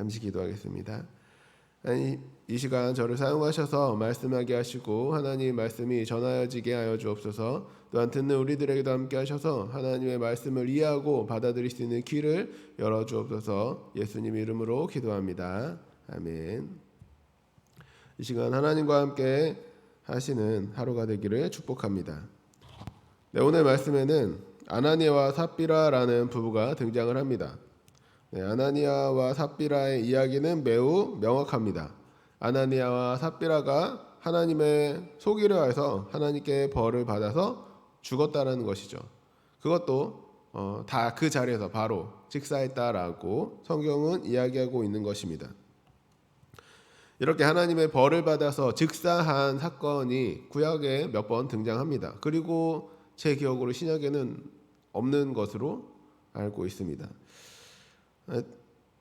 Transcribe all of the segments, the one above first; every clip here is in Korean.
잠시 기도하겠습니다. 아니 이 시간 저를 사용하셔서 말씀하게 하시고 하나님 말씀이 전하여지게 하여 주옵소서. 또한 듣는 우리들에게도 함께 하셔서 하나님의 말씀을 이해하고 받아들일 수 있는 귀를 열어 주옵소서. 예수님 이름으로 기도합니다. 아멘. 이 시간 하나님과 함께 하시는 하루가 되기를 축복합니다. 네, 오늘 말씀에는 아나니아와 삽비라라는 부부가 등장을 합니다. 네, 아나니아와 삽비라의 이야기는 매우 명확합니다. 아나니아와 삽비라가 하나님의 속이려 해서 하나님께 벌을 받아서 죽었다라는 것이죠. 그것도 어, 다 그 자리에서 바로 직사했다라고 성경은 이야기하고 있는 것입니다. 이렇게 하나님의 벌을 받아서 즉사한 사건이 구약에 몇 번 등장합니다. 그리고 제 기억으로 신약에는 없는 것으로 알고 있습니다.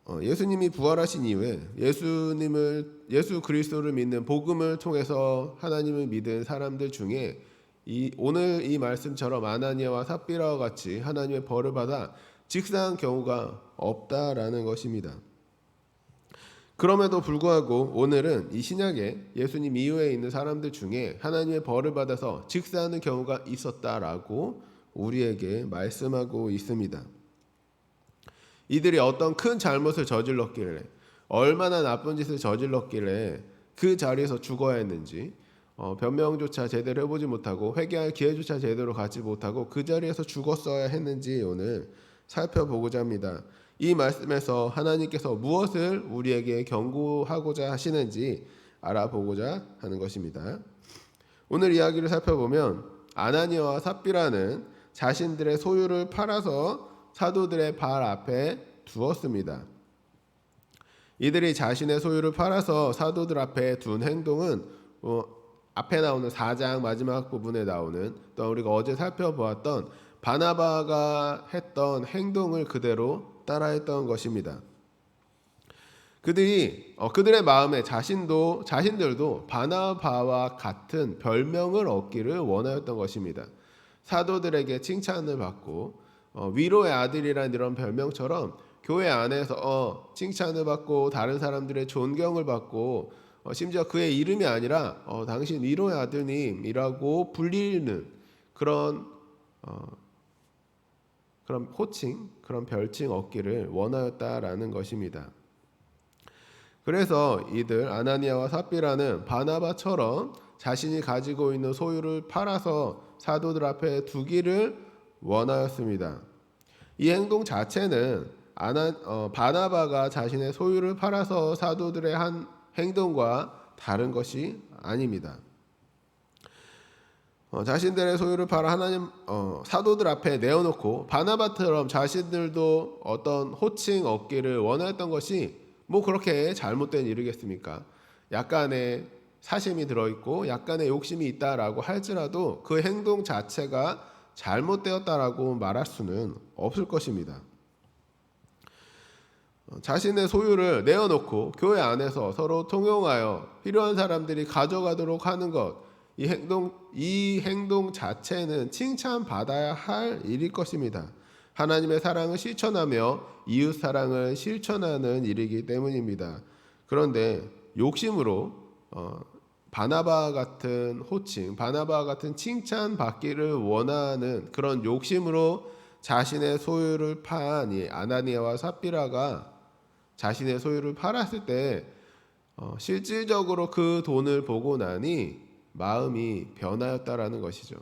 어, 예수님이 부활하신 이후에 예수님을 예수 그리스도를 믿는 복음을 통해서 하나님을 믿은 사람들 중에 이 오늘 이 말씀처럼 아나니아와 삽비라와 같이 하나님의 벌을 받아 직사한 경우가 없다라는 것입니다. 그럼에도 불구하고 오늘은 이 신약에 예수님 이후에 있는 사람들 중에 하나님의 벌을 받아서 직사하는 경우가 있었다라고 우리에게 말씀하고 있습니다. 이들이 어떤 큰 잘못을 저질렀길래 얼마나 나쁜 짓을 저질렀길래 그 자리에서 죽어야 했는지 어, 변명조차 제대로 해보지 못하고 회개할 기회조차 제대로 갖지 못하고 그 자리에서 죽었어야 했는지 오늘 살펴보고자 합니다. 이 말씀에서 하나님께서 무엇을 우리에게 경고하고자 하시는지 알아보고자 하는 것입니다. 오늘 이야기를 살펴보면 아나니아와 삽비라는 자신들의 소유를 팔아서 사도들의 발 앞에 두었습니다. 이들이 자신의 소유를 팔아서 사도들 앞에 둔 행동은 어, 앞에 나오는 4장 마지막 부분에 나오는 또 우리가 어제 살펴보았던 바나바가 했던 행동을 그대로 따라했던 것입니다. 그들이 어, 그들의 마음에 자신도 자신들도 바나바와 같은 별명을 얻기를 원하였던 것입니다. 사도들에게 칭찬을 받고 어, 위로의 아들이란 이런 별명처럼 교회 안에서 어, 칭찬을 받고 다른 사람들의 존경을 받고 어, 심지어 그의 이름이 아니라 어, 당신 위로의 아들님이라고 불리는 그런 어, 그런 호칭, 그런 별칭 얻기를 원하였다라는 것입니다. 그래서 이들 아나니아와 삽비라는 바나바처럼 자신이 가지고 있는 소유를 팔아서 사도들 앞에 두기를 원하였습니다. 이 행동 자체는 아나, 어, 바나바가 자신의 소유를 팔아서 사도들의 한 행동과 다른 것이 아닙니다. 어, 자신들의 소유를 팔아 하나님 어, 사도들 앞에 내어놓고 바나바처럼 자신들도 어떤 호칭 얻기를 원했던 것이 뭐 그렇게 잘못된 일이겠습니까? 약간의 사심이 들어있고 약간의 욕심이 있다라고 할지라도 그 행동 자체가 잘못되었다라고 말할 수는 없을 것입니다. 어, 자신의 소유를 내어놓고 교회 안에서 서로 통용하여 필요한 사람들이 가져가도록 하는 것, 이 행동 이 행동 자체는 칭찬받아야 할 일일 것입니다. 하나님의 사랑을 실천하며 이웃 사랑을 실천하는 일이기 때문입니다. 그런데 욕심으로 어, 바나바 같은 호칭, 바나바 같은 칭찬 받기를 원하는 그런 욕심으로 자신의 소유를 판 이 아나니아와 삽비라가 자신의 소유를 팔았을 때 어, 실질적으로 그 돈을 보고 나니 마음이 변하였다라는 것이죠.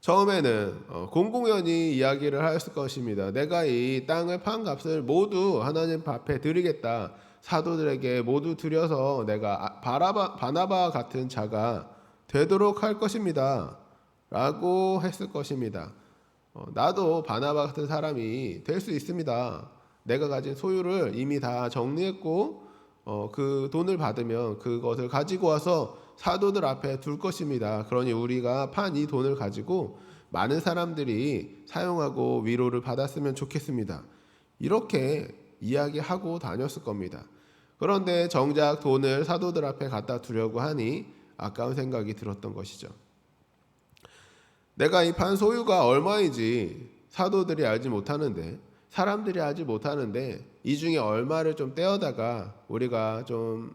처음에는 어, 공공연히 이야기를 하였을 것입니다. 내가 이 땅을 판 값을 모두 하나님 앞에 드리겠다. 사도들에게 모두 드려서 내가 아, 바라바, 바나바 같은 자가 되도록 할 것입니다. 라고 했을 것입니다. 어, 나도 바나바 같은 사람이 될 수 있습니다. 내가 가진 소유를 이미 다 정리했고 어, 그 돈을 받으면 그것을 가지고 와서 사도들 앞에 둘 것입니다. 그러니 우리가 판 이 돈을 가지고 많은 사람들이 사용하고 위로를 받았으면 좋겠습니다. 이렇게 이야기하고 다녔을 겁니다. 그런데 정작 돈을 사도들 앞에 갖다 두려고 하니 아까운 생각이 들었던 것이죠. 내가 이 판 소유가 얼마인지 사도들이 알지 못하는데 사람들이 알지 못하는데 이 중에 얼마를 좀 떼어다가 우리가 좀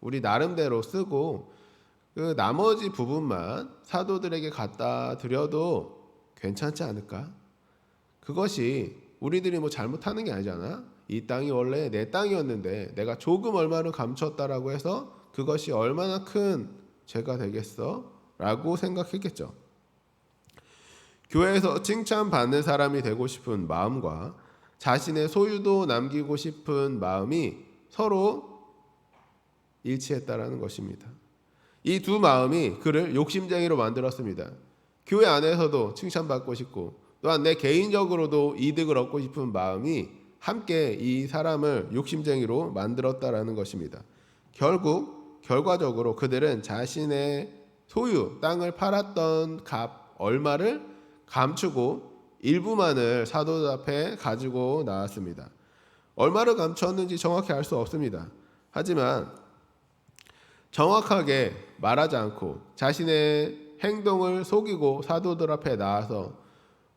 우리 나름대로 쓰고 그 나머지 부분만 사도들에게 갖다 드려도 괜찮지 않을까? 그것이 우리들이 뭐 잘못하는 게 아니잖아. 이 땅이 원래 내 땅이었는데 내가 조금 얼마를 감췄다라고 해서 그것이 얼마나 큰 죄가 되겠어? 라고 생각했겠죠. 교회에서 칭찬받는 사람이 되고 싶은 마음과 자신의 소유도 남기고 싶은 마음이 서로 일치했다라는 것입니다. 이 두 마음이 그를 욕심쟁이로 만들었습니다. 교회 안에서도 칭찬받고 싶고 또한 내 개인적으로도 이득을 얻고 싶은 마음이 함께 이 사람을 욕심쟁이로 만들었다라는 것입니다. 결국 결과적으로 그들은 자신의 소유 땅을 팔았던 값 얼마를 감추고 일부만을 사도들 앞에 가지고 나왔습니다. 얼마를 감췄는지 정확히 알 수 없습니다. 하지만 정확하게 말하지 않고 자신의 행동을 속이고 사도들 앞에 나와서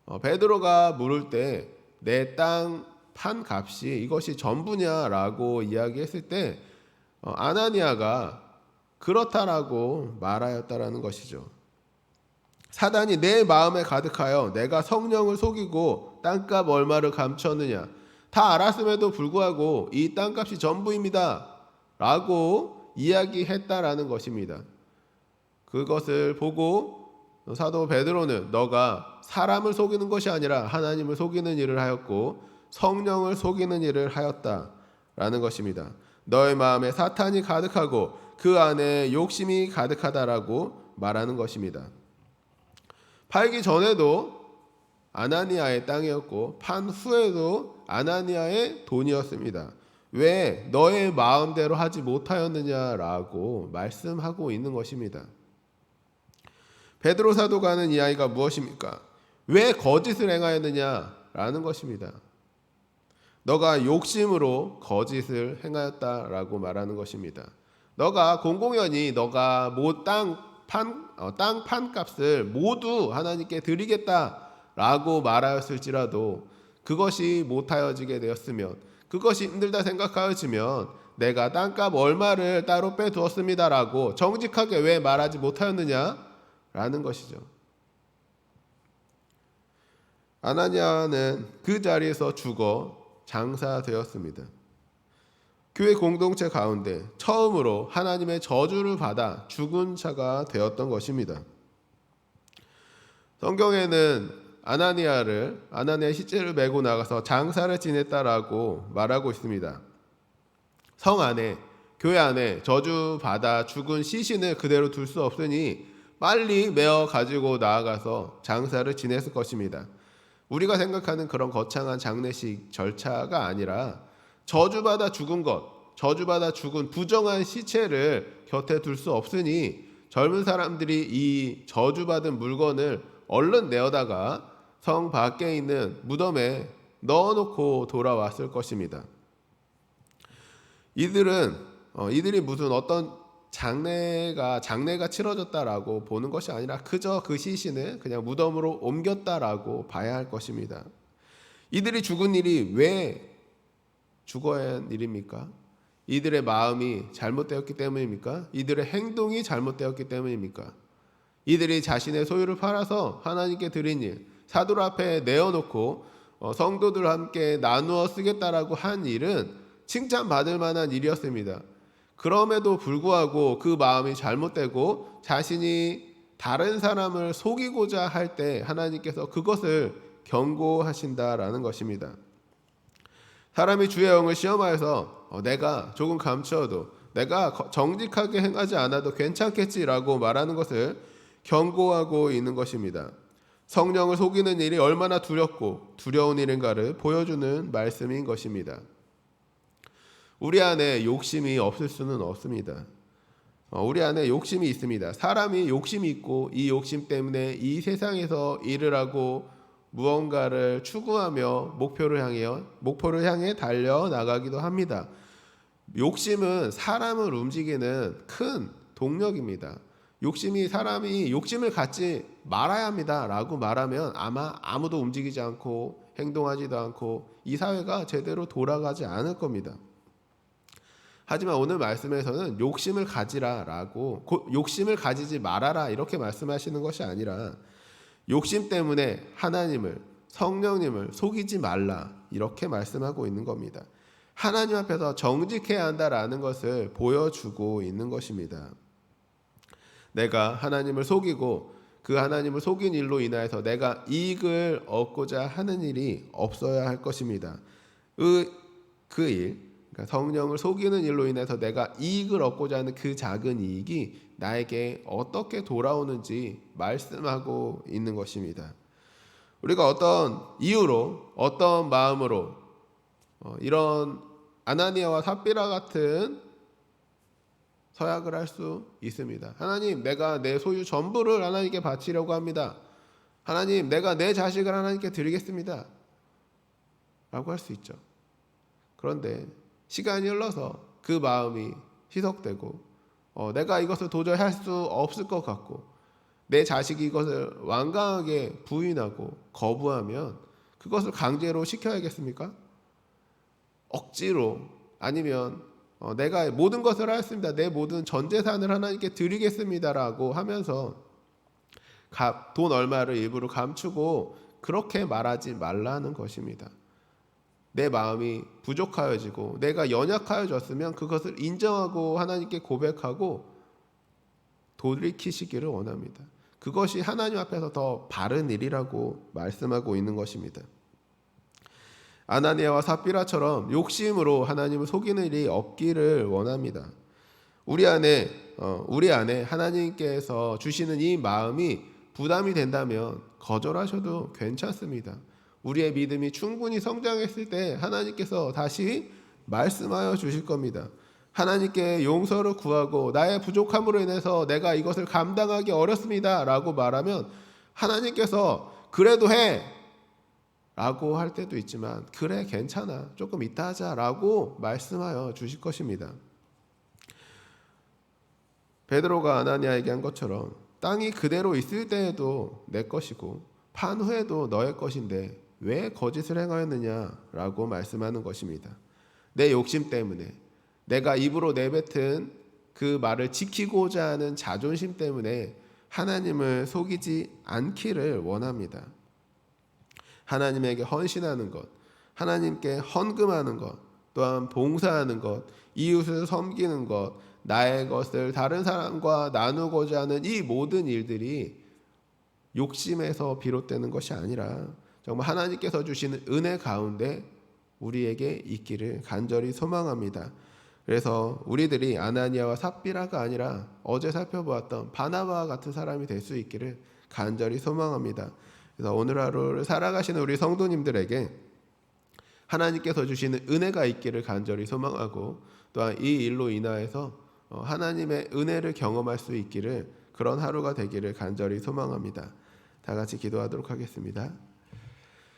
어, 베드로가 물을 때 내 땅 판 값이 이것이 전부냐라고 이야기했을 때 어, 아나니아가 그렇다라고 말하였다라는 것이죠. 사단이 내 마음에 가득하여 내가 성령을 속이고 땅값 얼마를 감췄느냐 다 알았음에도 불구하고 이 땅값이 전부입니다 라고 이야기했다라는 것입니다. 그것을 보고 사도 베드로는 너가 사람을 속이는 것이 아니라 하나님을 속이는 일을 하였고 성령을 속이는 일을 하였다라는 것입니다. 너의 마음에 사탄이 가득하고 그 안에 욕심이 가득하다라고 말하는 것입니다. 팔기 전에도 아나니아의 땅이었고 판 후에도 아나니아의 돈이었습니다. 왜 너의 마음대로 하지 못하였느냐라고 말씀하고 있는 것입니다. 베드로 사도가 하는 이야기가 무엇입니까? 왜 거짓을 행하였느냐라는 것입니다. 너가 욕심으로 거짓을 행하였다라고 말하는 것입니다. 너가 공공연히 너가 뭐땅판 어, 땅 판값을 모두 하나님께 드리겠다라고 말하였을지라도 그것이 못하여지게 되었으면 그것이 힘들다 생각하여지면 내가 땅값 얼마를 따로 빼두었습니다라고 정직하게 왜 말하지 못하였느냐 라는 것이죠. 아나니아는 그 자리에서 죽어 장사되었습니다. 교회 공동체 가운데 처음으로 하나님의 저주를 받아 죽은 자가 되었던 것입니다. 성경에는 아나니아를 아나니아 시체를 메고 나가서 장사를 지냈다라고 말하고 있습니다. 성 안에 교회 안에 저주 받아 죽은 시신을 그대로 둘 수 없으니 빨리 메어 가지고 나아가서 장사를 지냈을 것입니다. 우리가 생각하는 그런 거창한 장례식 절차가 아니라 저주받아 죽은 것, 저주받아 죽은 부정한 시체를 곁에 둘 수 없으니 젊은 사람들이 이 저주받은 물건을 얼른 내어다가 성 밖에 있는 무덤에 넣어놓고 돌아왔을 것입니다. 이들은 어, 이들이 무슨 어떤 장례가 장례가 치러졌다라고 보는 것이 아니라 그저 그 시신을 그냥 무덤으로 옮겼다라고 봐야 할 것입니다. 이들이 죽은 일이 왜 죽어야 한 일입니까? 이들의 마음이 잘못되었기 때문입니까? 이들의 행동이 잘못되었기 때문입니까? 이들이 자신의 소유를 팔아서 하나님께 드린 일, 사도를 앞에 내어놓고 어, 성도들 함께 나누어 쓰겠다라고 한 일은 칭찬받을 만한 일이었습니다. 그럼에도 불구하고 그 마음이 잘못되고 자신이 다른 사람을 속이고자 할 때 하나님께서 그것을 경고하신다라는 것입니다. 사람이 주의 영을 시험하여서 어, 내가 조금 감추어도 내가 정직하게 행하지 않아도 괜찮겠지라고 말하는 것을 경고하고 있는 것입니다. 성령을 속이는 일이 얼마나 두렵고 두려운 일인가를 보여주는 말씀인 것입니다. 우리 안에 욕심이 없을 수는 없습니다. 어, 우리 안에 욕심이 있습니다. 사람이 욕심이 있고 이 욕심 때문에 이 세상에서 일을 하고 무언가를 추구하며 목표를 향해 목표를 향해 달려 나가기도 합니다. 욕심은 사람을 움직이는 큰 동력입니다. 욕심이 사람이 욕심을 갖지 말아야 합니다라고 말하면 아마 아무도 움직이지 않고 행동하지도 않고 이 사회가 제대로 돌아가지 않을 겁니다. 하지만 오늘 말씀에서는 욕심을 가지라라고 고- 욕심을 가지지 말아라 이렇게 말씀하시는 것이 아니라 욕심 때문에 하나님을 성령님을 속이지 말라 이렇게 말씀하고 있는 겁니다. 하나님 앞에서 정직해야 한다라는 것을 보여주고 있는 것입니다. 내가 하나님을 속이고 그 하나님을 속인 일로 인하여서 내가 이익을 얻고자 하는 일이 없어야 할 것입니다. 그, 그 일, 그러니까 성령을 속이는 일로 인해서 내가 이익을 얻고자 하는 그 작은 이익이 나에게 어떻게 돌아오는지 말씀하고 있는 것입니다. 우리가 어떤 이유로, 어떤 마음으로 어, 이런 아나니아와 삽비라 같은 서약을 할 수 있습니다. 하나님, 내가 내 소유 전부를 하나님께 바치려고 합니다. 하나님, 내가 내 자식을 하나님께 드리겠습니다. 라고 할 수 있죠. 그런데 시간이 흘러서 그 마음이 희석되고 어, 내가 이것을 도저히 할 수 없을 것 같고 내 자식이 이것을 완강하게 부인하고 거부하면 그것을 강제로 시켜야겠습니까? 억지로 아니면 어, 내가 모든 것을 하였습니다. 내 모든 전 재산을 하나님께 드리겠습니다라고 하면서 가- 돈 얼마를 일부러 감추고 그렇게 말하지 말라는 것입니다. 내 마음이 부족하여지고 내가 연약하여졌으면 그것을 인정하고 하나님께 고백하고 돌이키시기를 원합니다. 그것이 하나님 앞에서 더 바른 일이라고 말씀하고 있는 것입니다. 아나니아와 삽비라처럼 욕심으로 하나님을 속이는 일이 없기를 원합니다. 우리 안에 어, 우리 안에 하나님께서 주시는 이 마음이 부담이 된다면 거절하셔도 괜찮습니다. 우리의 믿음이 충분히 성장했을 때 하나님께서 다시 말씀하여 주실 겁니다. 하나님께 용서를 구하고 나의 부족함으로 인해서 내가 이것을 감당하기 어렵습니다 라고 말하면 하나님께서 그래도 해 라고 할 때도 있지만 그래 괜찮아 조금 이따 하자 라고 말씀하여 주실 것입니다. 베드로가 아나니아에게 한 것처럼 땅이 그대로 있을 때에도 내 것이고 판 후에도 너의 것인데 왜 거짓을 행하였느냐라고 말씀하는 것입니다. 내 욕심 때문에 내가 입으로 내뱉은 그 말을 지키고자 하는 자존심 때문에 하나님을 속이지 않기를 원합니다. 하나님에게 헌신하는 것, 하나님께 헌금하는 것, 또한 봉사하는 것, 이웃을 섬기는 것, 나의 것을 다른 사람과 나누고자 하는 이 모든 일들이 욕심에서 비롯되는 것이 아니라 정말 하나님께서 주시는 은혜 가운데 우리에게 있기를 간절히 소망합니다. 그래서 우리들이 아나니아와 삽비라가 아니라 어제 살펴보았던 바나바와 같은 사람이 될 수 있기를 간절히 소망합니다. 그래서 오늘 하루를 살아가시는 우리 성도님들에게 하나님께서 주시는 은혜가 있기를 간절히 소망하고 또한 이 일로 인하여서 어, 하나님의 은혜를 경험할 수 있기를 그런 하루가 되기를 간절히 소망합니다. 다 같이 기도하도록 하겠습니다.